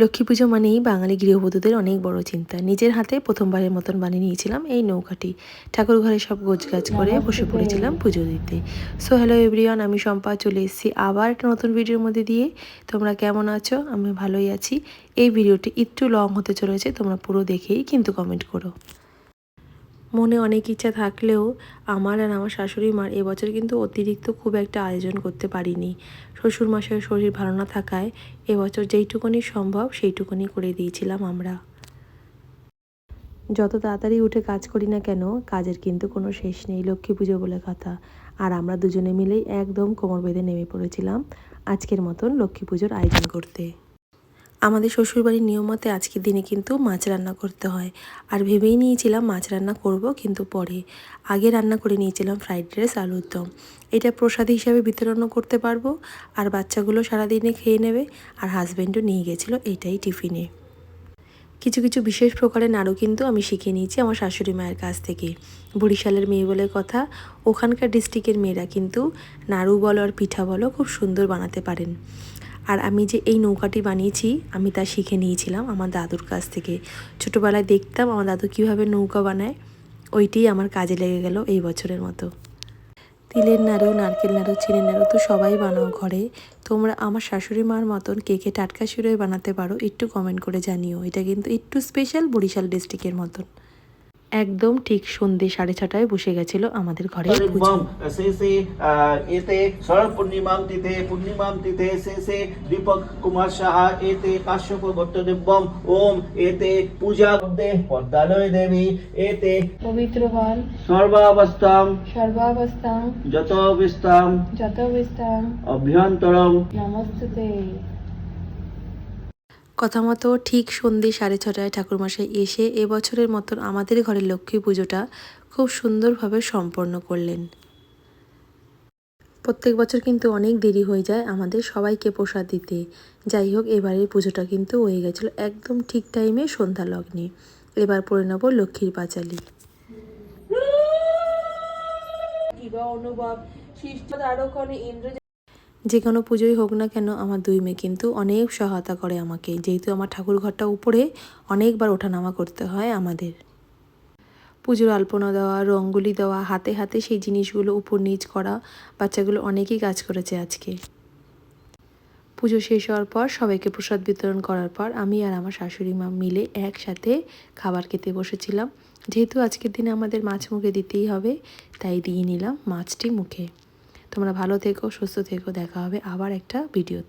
লক্ষ্মী পুজো মানেই বাঙালি গৃহবধূদের অনেক বড় চিন্তা। নিজের হাতে প্রথমবারের মতন বানিয়ে নিয়েছিলাম এই নৌকাটি। ঠাকুর ঘরে সব গোছগাছ করে বসে পড়েছিলাম পুজো দিতে। সো হ্যালো এভরিওয়ান আমি শম্পা, চলে এসেছি আবার একটা নতুন ভিডিওর মধ্যে দিয়ে। তোমরা কেমন আছো? আমি ভালোই আছি। এই ভিডিওটি একটু লং হতে চলেছে, তোমরা পুরো দেখেই কিন্তু কমেন্ট করো। মনে অনেক ইচ্ছা থাকলেও আমার আর আমার শাশুড়ি মার এবছর কিন্তু অতিরিক্ত খুব একটা আয়োজন করতে পারিনি। শ্বশুর মাসের শরীর ভালো না থাকায় এবছর যেইটুকুনি সম্ভব সেইটুকুনি করে দিয়েছিলাম আমরা। যত তাড়াতাড়ি উঠে কাজ করি না কেন, কাজের কিন্তু কোনো শেষ নেই, লক্ষ্মী পুজো বলে কথা। আর আমরা দুজনে মিলেই একদম কোমর বেঁধে নেমে পড়েছিলাম আজকের মতন লক্ষ্মী পুজোর আয়োজন করতে। আমাদের শ্বশুরবাড়ির নিয়ম মতে আজকের দিনে কিন্তু মাছ রান্না করতে হয়। আর ভেবেই নিয়েছিলাম মাছ রান্না করব কিন্তু পরে। আগে রান্না করে নিয়েছিলাম ফ্রাইড রাইস, আলুর দম। এটা প্রসাদ হিসাবে বিতরণও করতে পারব। আর বাচ্চাগুলো সারাদিনে খেয়ে নেবে। আর হাজব্যান্ডও নিয়ে গেছিল এইটাই টিফিনে। কিছু কিছু বিশেষ প্রকারের নাড়ু কিন্তু আমি শিখে নিয়েছি আমার শাশুড়ি মায়ের কাছ থেকে। বরিশালের মেয়ে বলে কথা, ওখানকার ডিস্ট্রিক্টের মেয়েরা কিন্তু নাড়ু বলো আর পিঠা বলো খুব সুন্দর বানাতে পারেন। আর আমি যে এই নৌকাটি বানিয়েছি, আমি তা শিখে নিয়েছিলাম আমার দাদুর কাছ থেকে। ছোটোবেলায় দেখতাম আমার দাদু কীভাবে নৌকা বানায়, ওইটিই আমার কাজে লেগে গেল এই বছরের মতো। তিলের নাড়ু, নারকেল নাড়ু, চিনের নাড়ু তো সবাই বানাও ঘরে। তোমরা আমার শাশুড়ি মার মতন কে কে টাটকা সুরে বানাতে পারো, একটু কমেন্ট করে জানিও। এটা কিন্তু একটু স্পেশাল বরিশাল ডিস্ট্রিক্টের মতন। একদম ঠিক সন্ধে সাড়ে ছটায় বসে গেছিল আমাদের ঘরে এতে শরৎ পূর্ণিমাম তিথে পূর্ণিমাম তিথে শেষে দীপক কুমার সাহা এতে কাশ্যপ ওম এতে পূজা পদ্মালয় দেবী এতে পবিত্র হন। সর্বাবস্থাম সর্বাবস্থাম। যত বিস্তাম যত বিস্তাম অভ্যন্তরম। নমস্তে কথা মতো ঠিক সন্ধে সাড়ে ছটায় ঠাকুরমশাই এসে এবছরের মতন আমাদের ঘরের লক্ষ্মী পুজোটা খুব সুন্দরভাবে সম্পন্ন করলেন। প্রত্যেক বছর কিন্তু অনেক দেরি হয়ে যায় আমাদের সবাইকে প্রসাদ দিতে। যাই হোক, এবারের পুজোটা কিন্তু হয়ে গেছিল একদম ঠিক টাইমে সন্ধ্যা লগ্নে। এবার পড়ে নেব লক্ষ্মীর পাঁচালি। অনুভব দ্বারকণে ইন্দ্র যে কোনো পুজোই হোক না কেন আমার দুই মেয়ে কিন্তু অনেক সহায়তা করে আমাকে। যেহেতু আমার ঠাকুর ঘরটা উপরে, অনেকবার ওঠানামা করতে হয় আমাদের। পুজোর আলপনা দেওয়া, রঙ্গোলি দেওয়া, হাতে হাতে সেই জিনিসগুলো উপর নিচ করা, বাচ্চাগুলো অনেকই কাজ করেছে আজকে। পুজো শেষ হওয়ার পর সবাইকে প্রসাদ বিতরণ করার পর আমি আর আমার শাশুড়ি মা মিলে একসাথে খাবার খেতে বসেছিলাম। যেহেতু আজকের দিনে আমাদের মাছ মুখে দিতেই হবে, তাই দিয়ে নিলাম মাছটি মুখে। তোমরা ভালো থেকো সুস্থ থেকো দেখা হবে আবার একটা ভিডিও